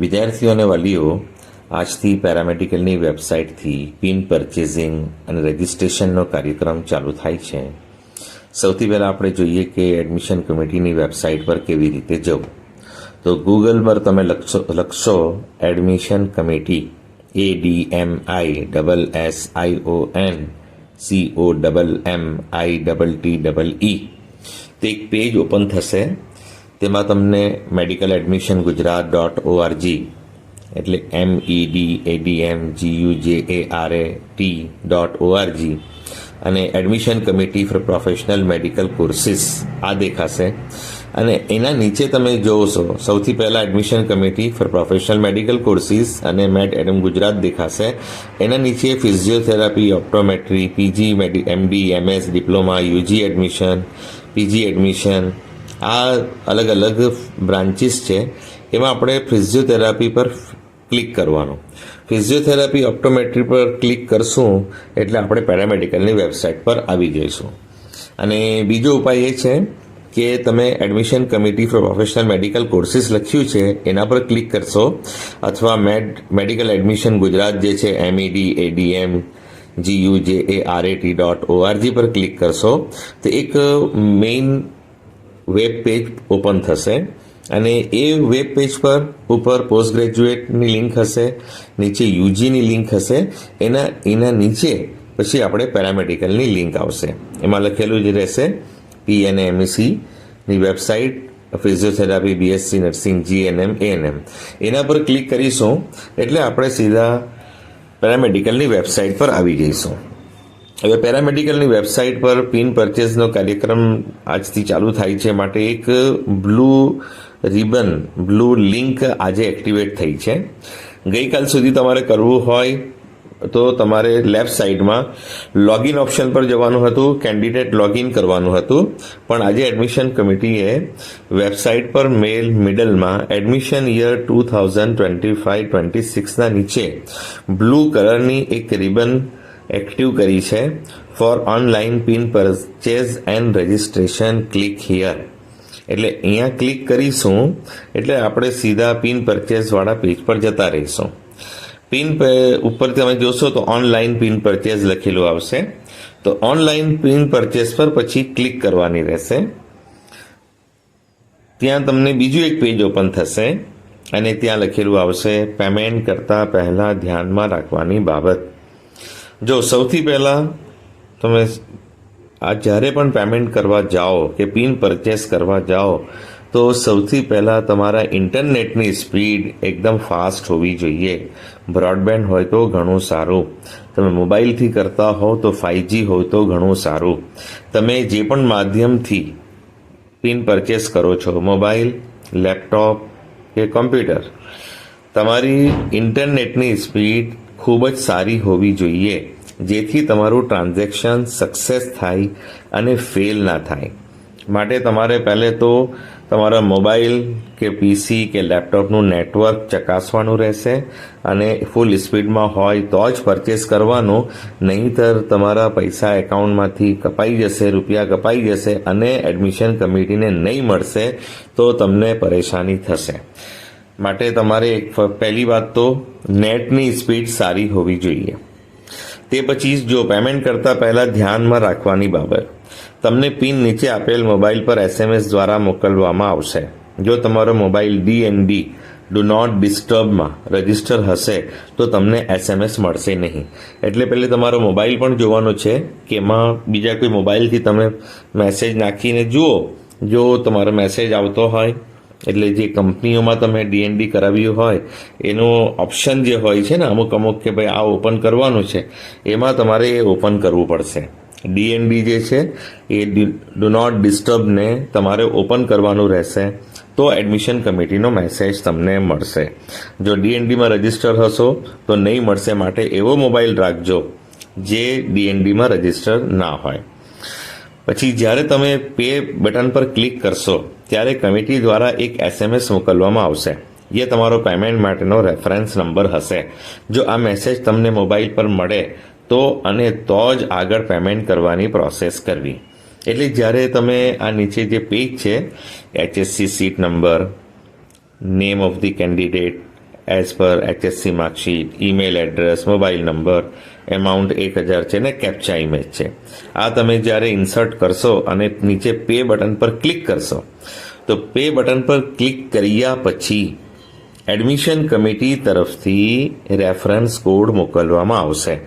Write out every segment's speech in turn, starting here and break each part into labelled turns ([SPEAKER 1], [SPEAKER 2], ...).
[SPEAKER 1] વિદ્યાર્થીઓ અને વાલીઓ આજથી પેરામેડિકલની વેબસાઇટથી પિન પરચેઝિંગ અને રજિસ્ટ્રેશનનો કાર્યક્રમ ચાલુ થાય છે. સૌથી પહેલાં આપણે જોઈએ કે એડમિશન કમિટીની વેબસાઇટ પર કેવી રીતે જવું. તો ગૂગલ પર તમે લખશો લખશો admission committee A D M I double S I O N C O double M I double T double E તે એક પેજ ઓપન થશે તેમાં તમને medical admission Gujarat dot org એટલે M E D A D M G U J A R A T dot org અને admission committee for professional medical courses આ દેખાશે. અને એના નીચે તમે જોશો, સૌથી પહેલાં admission committee for professional medical courses અને મેડ એડમ ગુજરાત દેખાશે. એના નીચે physiotherapy optometry PG medi MD MS diploma UG admission PG admission આ અલગ અલગ બ્રાન્ચીસ છે. એમાં આપણે ફિઝિયોથેરાપી પર ક્લિક કરવાનું. ફિઝિયોથેરાપી ઓપ્ટોમેટ્રી પર ક્લિક કરશું એટલે આપણે પેરામેડિકલની વેબસાઇટ પર આવી જઈશું. અને બીજો ઉપાય એ છે કે તમે admission committee for professional medical courses લખ્યું છે, એના પર ક્લિક કરશો. અથવા મેડ મેડિકલ એડમિશન ગુજરાત જે છે MED ADM GU J A R A T dot org પર ક્લિક કરશો. તો એક મેઇન વેબ પેજ ઓપન થશે અને એ વેબ પેજ પર ઉપર પોસ્ટ ગ્રેજ્યુએટની લિંક હશે, નીચે યુજીની લિંક હશે, એના એના નીચે પછી આપણે પેરામેડિકલની લિંક આવશે. એમાં લખેલું જ રહેશે પી પીએનએમસી ની website, physiotherapy, BSc, nursing GNM ANM એના પર ક્લિક કરીશું એટલે આપણે સીધા પેરામેડિકલની વેબસાઇટ પર આવી જઈશું. હવે પેરામેડિકલની વેબસાઇટ પર પિન પરચેઝનો કાર્યક્રમ આજથી ચાલુ થાય છે માટે એક બ્લુ રિબન, બ્લુ લિંક આજે એક્ટિવેટ થઈ છે. ગઈકાલ સુધી તમારે કરવું હોય તો તમારે લેફ્ટ સાઈડમાં લોગિન ઓપ્શન પર જવાનું હતું, કેન્ડિડેટ લોગિન કરવાનું હતું, પણ આજે એડમિશન કમિટીએ વેબસાઇટ પર મેલ મિડલમાં admission year two thousand twenty five twenty સિક્સના નીચે બ્લુ કલરની એક રિબન એક્ટિવ કરી છે. For online pin purchase and registration click here એટલે અહીંયા ક્લિક કરીશું, એટલે આપણે સીધા પિન પરચેઝવાળા પેજ પર જતા રહીશું. પિન ઉપર તમે જોશો તો ઓનલાઈન પિન પરચેઝ લખેલું આવશે. તો ઓનલાઈન પિન પરચેઝ પર પછી ક્લિક કરવાની રહેશે. ત્યાં તમને બીજું એક પેજ ઓપન થશે. અને ત્યાં લખેલું આવશે પેમેન્ટ કરતાં પહેલાં ધ્યાનમાં રાખવાની બાબત. જો સૌથી પહેલાં તમે આ જ્યારે પણ પેમેન્ટ કરવા જાઓ કે પિન પરચેસ કરવા જાઓ, તો સૌથી પહેલાં તમારા ઇન્ટરનેટની સ્પીડ એકદમ ફાસ્ટ હોવી જોઈએ. બ્રોડબેન્ડ હોય તો ઘણું સારું. તમે મોબાઈલથી કરતા હો તો ફાઇવજી હોય તો ઘણું સારું. તમે જે પણ માધ્યમથી પિન પરચેસ કરો છો, મોબાઈલ, લેપટોપ કે કોમ્પ્યુટર, તમારી ઇન્ટરનેટની સ્પીડ ખૂબ જ સારી હોવી જોઈએ, જેથી તમારું ટ્રાન્ઝેક્શન સક્સેસ થાય અને ફેલ ના થાય. માટે તમારે પહેલે તો તમારા મોબાઈલ કે પીસી કે લેપટોપનું નેટવર્ક ચકાસવાનું રહેશે અને ફૂલ સ્પીડમાં હોય તો જ પરચેસ કરવાનું, નહીંતર તમારા પૈસા એકાઉન્ટમાંથી કપાઈ જશે, રૂપિયા કપાઈ જશે અને એડમિશન કમિટીને નહીં મળશે તો તમને પરેશાની થશે. માટે તમારે પહેલી વાત તો નેટની સ્પીડ સારી હોવી જોઈએ. તે પછી જો પેમેન્ટ કરતાં પહેલાં ધ્યાનમાં રાખવાની બાબત. તમને પિન નીચે આપેલ મોબાઈલ પર એસએમએસ દ્વારા મોકલવામાં આવશે. જો તમારો મોબાઈલ ડીએનડી ડુ નોટ ડિસ્ટર્બમાં રજિસ્ટર હશે, તો તમને એસએમએસ મળશે નહીં. એટલે પહેલે તમારો મોબાઈલ પણ જોવાનો છે કે એમાં બીજા કોઈ મોબાઈલથી તમે મેસેજ નાખીને જુઓ. જો તમારો મેસેજ આવતો હોય એટલે જે કંપનીઓમાં તમે ડીએનડી કરાવ્યું હોય, એનું ઓપ્શન જે હોય છે ને, અમુક અમુક કે ભાઈ આ ઓપન કરવાનું છે, એમાં તમારે એ ઓપન કરવું પડશે. ડીએનડી જે છે, એ ડુ નોટ ડિસ્ટર્બને તમારે ઓપન કરવાનું રહેશે, તો એડમિશન કમિટીનો મેસેજ તમને મળશે. જો ડીએનડીમાં રજિસ્ટર હશો, તો નહીં મળશે માટે એવો મોબાઈલ રાખજો, જે ડીએનડીમાં રજિસ્ટર ના હોય. પછી જ્યારે તમે પે બટન પર ક્લિક કરશો ત્યારે કમિટી દ્વારા એક એસએમએસ મોકલવામાં આવશે. એ તમારો પેમેન્ટ માટેનો રેફરન્સ નંબર હશે. જો આ મેસેજ તમને મોબાઈલ પર મળે તો અને તો જ આગળ પેમેન્ટ કરવાની પ્રોસેસ કરવી. એટલે જ્યારે તમે આ નીચે જે પેજ છે HSC seat number name of the candidate as per HSC marksheet email address mobile number amount એક હજાર છે ને કેપ્ચા ઇમેજ છે. આ તમે જ્યારે ઇન્સર્ટ કરશો અને નીચે પે બટન પર ક્લિક કરશો, તો પે બટન પર ક્લિક કર્યા પછી એડમિશન કમિટી તરફથી રેફરન્સ કોડ મોકલવામાં આવશે.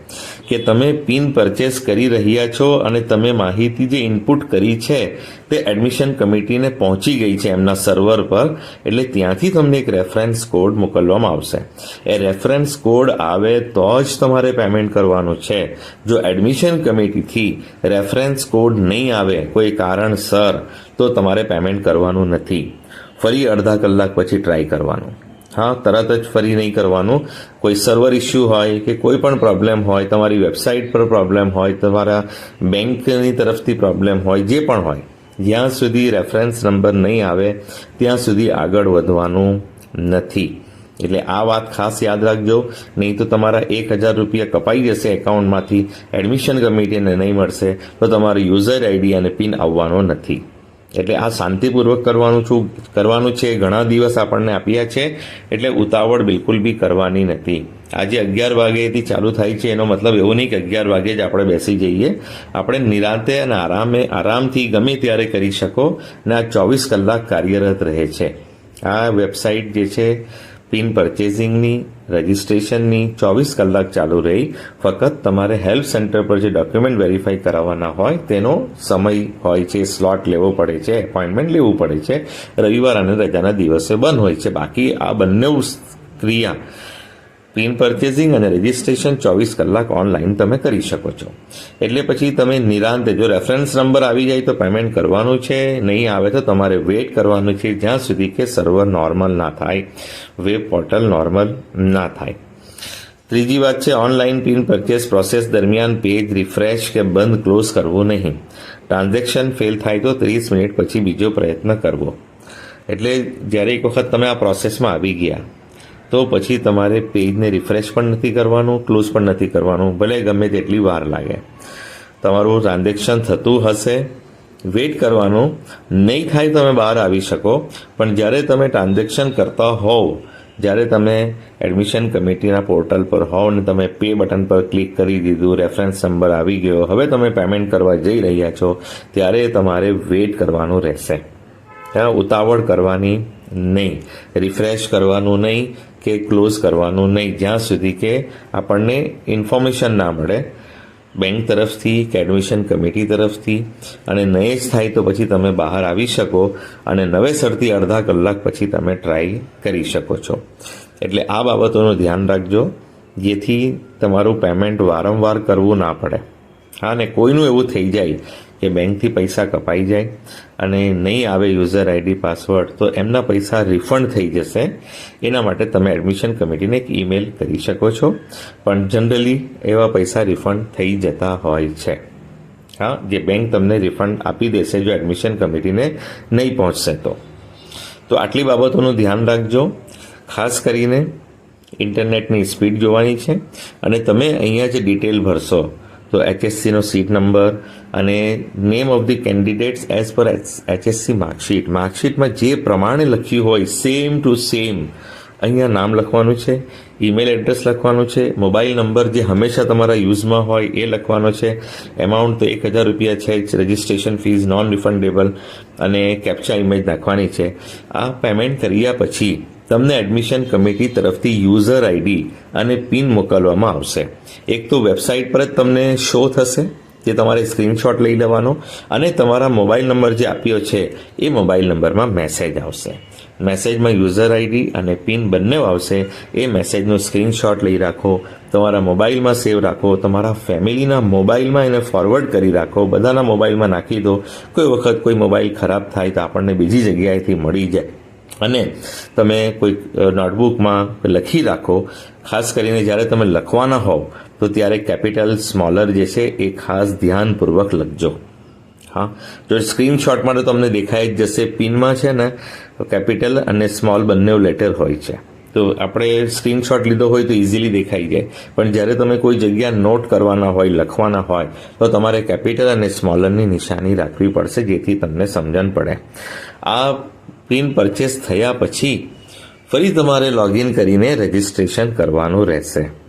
[SPEAKER 1] કે તમે પિન પરચેસ કરી રહ્યા છો અને તમે માહિતી જે ઇનપુટ કરી છે તે એડમિશન કમિટીને પહોંચી ગઈ છે એમના સર્વર પર. એટલે ત્યાંથી તમને એક રેફરન્સ કોડ મોકલવામાં આવશે. એ રેફરન્સ કોડ આવે તો જ તમારે પેમેન્ટ કરવાનું છે. જો એડમિશન કમિટીથી રેફરન્સ કોડ નહીં આવે, કોઈ કારણસર, તો તમારે પેમેન્ટ કરવાનું નથી. ફરી અડધા કલાક પછી ટ્રાય કરવાનું. હા, તરત જ ફરી નહીં કરવાનું. કોઈ સર્વર ઇસ્યુ હોય કે કોઈ પણ પ્રોબ્લેમ હોય, તમારી વેબસાઇટ પર પ્રોબ્લેમ હોય, તમારા બેંકની તરફથી પ્રોબ્લેમ હોય, જે પણ હોય, જ્યાં સુધી રેફરન્સ નંબર નહીં આવે, ત્યાં સુધી આગળ વધવાનું નથી. એટલે આ વાત ખાસ યાદ રાખજો. નહીં તો તમારા એક હજાર રૂપિયા કપાઈ જશે એકાઉન્ટમાંથી એડમિશન કમિટીને નહીં મળશે, તો તમારું યુઝર આઈડી અને પિન આવવાનો નથી. એટલે આ શાંતિપૂર્વક કરવાનું છું. કરવાનું છે ઘણા દિવસ આપણને આપ્યા છે. એટલે ઉતાવળ બિલકુલ બી કરવાની નથી. આજે અગિયાર વાગ્યેથી ચાલુ થાય છે. એનો મતલબ એવો નહીં કે અગિયાર વાગે જ આપણે બેસી જઈએ. આપણે નિરાંતે અને આરામે, આરામથી ગમે ત્યારે કરી શકો. ને આ ચોવીસ કલાક કાર્યરત રહે છે. આ વેબસાઇટ જે છે પિન પરચેઝિંગની, રજિસ્ટ્રેશનની, ચોવીસ કલાક ચાલુ રહી, ફક્ત તમારે હેલ્પ સેન્ટર પર જે ડોક્યુમેન્ટ વેરીફાઈ કરાવવાના હોય, તેનો સમય હોય છે, સ્લોટ લેવો પડે છે, એપોઇન્ટમેન્ટ લેવું પડે છે, રવિવાર અને રજાના દિવસે બંધ હોય છે. બાકી આ બંને ક્રિયા પિન પરચેઝિંગ અને રજિસ્ટ્રેશન ચોવીસ કલાક ઓનલાઈન તમે કરી શકો છો. એટલે પછી તમે નિરાંતે જો રેફરન્સ નંબર આવી જાય તો પેમેન્ટ કરવાનું છે, નહીં આવે તો તમારે વેઇટ કરવાનું છે જ્યાં સુધી કે સર્વર નોર્મલ ના થાય, વેબ પોર્ટલ નોર્મલ ના થાય. ત્રીજી વાત છે ઓનલાઈન પિન પરચેસ પ્રોસેસ દરમિયાન પેજ રિફ્રેશ કે બંધ ક્લોઝ કરવું નહીં. ટ્રાન્ઝેક્શન ફેલ થાય તો ત્રીસ મિનિટ પછી બીજો પ્રયત્ન કરવો. એટલે જ્યારે એક વખત તમે આ પ્રોસેસમાં આવી ગયા તો પછી તમારે પેજને રિફ્રેશ પણ નથી કરવાનું, ક્લોઝ પણ નથી કરવાનું, ભલે ગમે તેટલી વાર લાગે. તમારું ટ્રાન્ઝેક્શન થતું હશે. વેઇટ કરવાનું. નહીં થાય તમે બહાર આવી શકો, પણ જ્યારે તમે ટ્રાન્ઝેક્શન કરતા હોવ, જ્યારે તમે એડમિશન કમિટીના પોર્ટલ પર હોવ અને તમે પે બટન પર ક્લિક કરી દીધું, રેફરન્સ નંબર આવી ગયો, હવે તમે પેમેન્ટ કરવા જઈ રહ્યા છો, ત્યારે તમારે વેઇટ કરવાનું રહેશે. ઉતાવળ કરવાની નહીં. રિફ્રેશ કરવાનું નહીં. કે ક્લોઝ કરવાનું નહીં. જ્યાં સુધી કે આપણને ઇન્ફોર્મેશન ના મળે. બેંક તરફથી કે એડમિશન કમિટી તરફથી. અને નહીં જ થાય તો પછી તમે બહાર આવી શકો અને નવેસરથી અડધા કલાક પછી તમે ટ્રાય કરી શકો છો. એટલે આ બાબતોનું ધ્યાન રાખજો. જેથી તમારું પેમેન્ટ વારંવાર કરવું ના પડે. હા ને કોઈનું એવું થઈ જાય કે બેંકથી પૈસા કપાઈ જાય અને નહીં આવે યુઝર આઈડી પાસવર્ડ તો એમના પૈસા રિફંડ થઈ જશે. એના માટે તમે એડમિશન કમિટીને એક ઈમેલ કરી શકો છો. પણ જનરલી એવા પૈસા રિફંડ થઈ જતા હોય છે. હા, જે બેંક તમને રિફંડ આપી દેશે જો એડમિશન કમિટીને નહીં પહોંચશે તો. તો આટલી બાબતોનું ધ્યાન રાખજો. ખાસ કરીને ઇન્ટરનેટની સ્પીડ જોવાની છે. અને તમે અહીંયા જે ડિટેલ ભરશો તો એચએસસીનો સીટ નંબર અને name of the candidates as per HSC marksheet માર્કશીટમાં જે પ્રમાણે લખ્યું હોય સેમ ટુ સેમ અહીંયા નામ લખવાનું છે ઈમેલ એડ્રેસ લખવાનું છે મોબાઈલ નંબર જે હંમેશા તમારા યુઝમાં હોય એ લખવાનો છે એમાઉન્ટ તો એક હજાર રૂપિયા છે જ રજિસ્ટ્રેશન ફીઝ નોન રિફંડેબલ અને કેપ્ચા ઇમેજ નાખવાની છે. આ પેમેન્ટ કર્યા પછી તમને એડમિશન કમિટી તરફથી યુઝર આઈડી અને પિન મોકલવામાં આવશે. એક તો વેબસાઇટ પર જ તમને શો થશે, જે તમારે સ્ક્રીનશોટ લઈ લેવાનો, અને તમારા મોબાઈલ નંબર જે આપ્યો છે, એ મોબાઈલ નંબરમાં મેસેજ આવશે. મેસેજમાં યુઝર આઈડી અને પિન બંને આવશે, એ મેસેજનો સ્ક્રીનશોટ લઈ રાખો, તમારા મોબાઈલમાં સેવ રાખો, તમારા ફેમિલીના મોબાઈલમાં એને ફોરવર્ડ કરી રાખો, બધાના મોબાઈલમાં નાખી દો. કોઈ વખત કોઈ મોબાઈલ ખરાબ થાય તો આપણને બીજી જગ્યાએથી મળી જાય. અને તમે કોઈ નોટબુકમાં લખી રાખો, ખાસ કરીને જ્યારે તમે લખવાના હોવ, તો ત્યારે કેપિટલ સ્મોલર જે છે એ ખાસ ધ્યાનપૂર્વક લખજો. હા? જો સ્ક્રીનશોટમાં તો તમને દેખાઈ જ જશે, પિનમાં છે ને કેપિટલ અને સ્મોલ બંને લેટર હોય છે. તો આપણે સ્ક્રીનશોટ લીધો હોય તો ઇઝીલી દેખાઈ જાય. પણ જ્યારે તમે કોઈ જગ્યા નોટ કરવાના હોય, લખવાના હોય, તો તમારે કેપિટલ અને સ્મોલરની નિશાની રાખવી પડશે, જેથી તમને સમજણ પડે. આ પિન પરચેસ થયા પછી ફરી તમારે લોગિન કરીને રજિસ્ટ્રેશન કરવાનું રહેશે.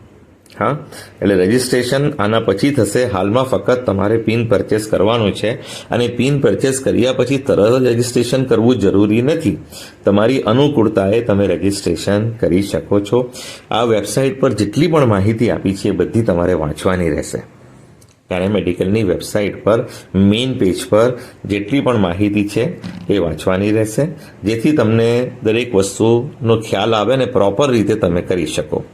[SPEAKER 1] હા? એટલે રજિસ્ટ્રેશન આના પછી થશે. હાલમાં ફક્ત તમારે પિન પરચેસ કરવાનું છે અને પિન પરચેસ કર્યા પછી તરત જ રજિસ્ટ્રેશન કરવું જરૂરી નથી. તમારી અનુકૂળતાએ તમે રજિસ્ટ્રેશન કરી શકો છો. આ વેબસાઇટ પર જેટલી પણ માહિતી આપી છે એ બધી તમારે વાંચવાની રહેશે. પેરામેડિકલની વેબસાઇટ પર, મેઇન પેજ પર જેટલી પણ માહિતી છે એ વાંચવાની રહેશે. જેથી તમને દરેક વસ્તુનો ખ્યાલ આવે અને પ્રોપર રીતે તમે કરી શકો.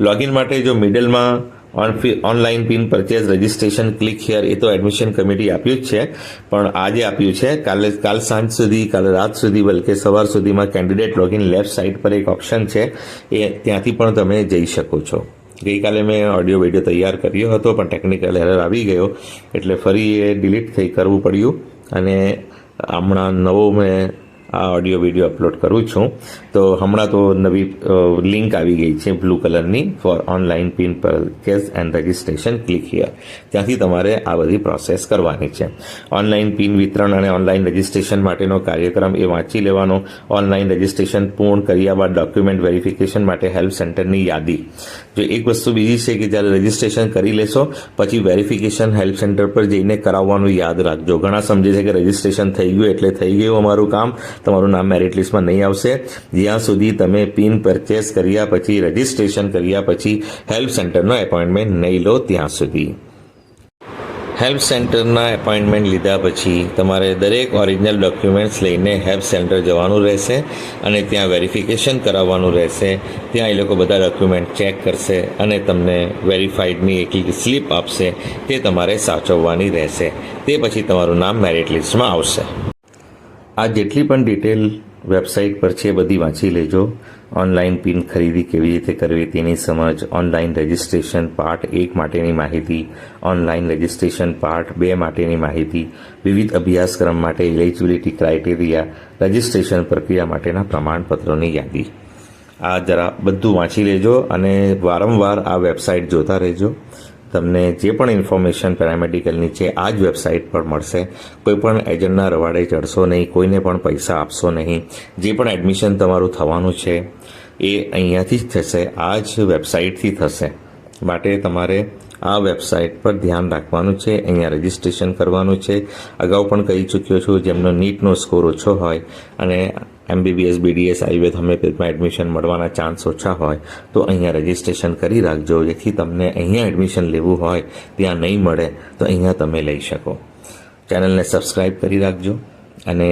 [SPEAKER 1] લોગિન માટે જો મિડલમાં online pin purchase registration click here એ તો એડમિશન કમિટી આપ્યું જ છે. પણ આજે આપ્યું છે. કાલે, કાલ સાંજ સુધી, કાલે રાત સુધી, બલકે સવાર સુધીમાં કેન્ડિડેટ લોગિન લેફ્ટ સાઇડ પર એક ઓપ્શન છે. એ ત્યાંથી પણ તમે જઈ શકો છો. ગઈકાલે મેં ઓડિયો વીડિયો તૈયાર કર્યો હતો, પણ ટેકનિકલ એરર આવી ગયો. એટલે ફરી એ ડિલીટ થઈ કરવું પડ્યું અને હમણાં નવો મેં આ ઓડિયો વીડિયો અપલોડ કરું છું. તો હમણાં તો નવી લિંક આવી ગઈ છે બ્લુ કલરની for online pin purchase and registration click here ત્યાંથી તમારે આ બધી પ્રોસેસ કરવાની છે. ઓનલાઈન પિન વિતરણ અને ઓનલાઈન રજિસ્ટ્રેશન માટેનો કાર્યક્રમ એ વાંચી લેવાનો. ઓનલાઈન રજિસ્ટ્રેશન પૂર્ણ કર્યા બાદ ડોક્યુમેન્ટ વેરિફિકેશન માટે હેલ્પ સેન્ટરની યાદી. જો એક વસ્તુ બીજી છે કે જ્યારે રજિસ્ટ્રેશન કરી લેશો, પછી વેરિફિકેશન હેલ્પ સેન્ટર પર જઈને કરાવવાનું યાદ રાખજો. ઘણા સમજે છે કે રજિસ્ટ્રેશન થઈ ગયું એટલે થઈ ગયું અમારું કામ. તમારું નામ મેરિટ લિસ્ટમાં નહીં આવશે. જ્યાં સુધી તમે પિન પરચેસ કર્યા પછી રજિસ્ટ્રેશન કર્યા પછી હેલ્પ સેન્ટરનો એપોઇન્ટમેન્ટ નહીં લો ત્યાં સુધી. હેલ્પ સેન્ટરના એપોઇન્ટમેન્ટ લીધા પછી તમારે દરેક ઓરિજિનલ ડોક્યુમેન્ટ્સ લઈને હેલ્પ સેન્ટર જવાનું રહેશે અને ત્યાં વેરિફિકેશન કરાવવાનું રહેશે. ત્યાં એ લોકો બધા ડોક્યુમેન્ટ ચેક કરશે અને તમને વેરીફાઈડની એક સ્લીપ આપશે. તે તમારે સાચવવાની રહેશે. તે પછી તમારું નામ મેરિટ લિસ્ટમાં આવશે. આ જેટલી પણ ડિટેલ વેબસાઇટ પર છે બધી વાંચી લેજો. ઓનલાઈન પિન ખરીદી કેવી રીતે કરવી તેની સમજ, ઓનલાઈન રજિસ્ટ્રેશન પાર્ટ એક માટેની માહિતી, ઓનલાઈન રજિસ્ટ્રેશન પાર્ટ બે માટેની માહિતી, વિવિધ અભ્યાસક્રમ માટે એલિજિબિલિટી ક્રાઇટેરિયા, રજિસ્ટ્રેશન પ્રક્રિયા માટેના પ્રમાણપત્રોની યાદી. આ જરા બધું વાંચી લેજો અને વારંવાર આ વેબસાઇટ જોતા રહેજો. તમને જે પણ ઇન્ફોર્મેશન પેરામેડિકલની છે આ જ વેબસાઇટ પર મળશે. કોઈ પણ એજન્ટના રવાડે ચડશો નહીં, કોઈને પણ પૈસા આપશો નહીં. જે પણ એડમિશન તમારું થવાનું છે, એ અહીંયાથી જ થશે, આ જ વેબસાઇટથી થશે. માટે તમારે આ વેબસાઇટ પર ધ્યાન રાખવાનું છે, અહીંયા રજિસ્ટ્રેશન કરવાનું છે. અગાઉ પણ કહી ચૂક્યો છું, જેમનો નીટનો સ્કોર ઓછો હોય અને એમબીબીએસ બીડીએસ આયુર્વેદ એડમિશન મળવાના ચાન્સ ઓછા હોય, તો અહીંયા રજિસ્ટ્રેશન કરી રાખજો. જેથી તમને અહીંયા એડમિશન લેવું હોય, ત્યાં નહીં મળે, તો અહીંયા તમે લઈ શકો. ચેનલને સબસ્ક્રાઈબ કરી રાખજો. અને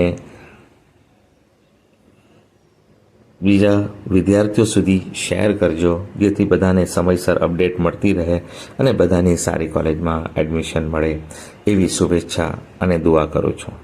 [SPEAKER 1] બીજા વિદ્યાર્થીઓ સુધી શેર કરજો, જેથી બધાને સમયસર અપડેટ મળતી રહે અને બધાની સારી કોલેજમાં એડમિશન મળે. એવી શુભેચ્છા અને દુઆ કરું છું.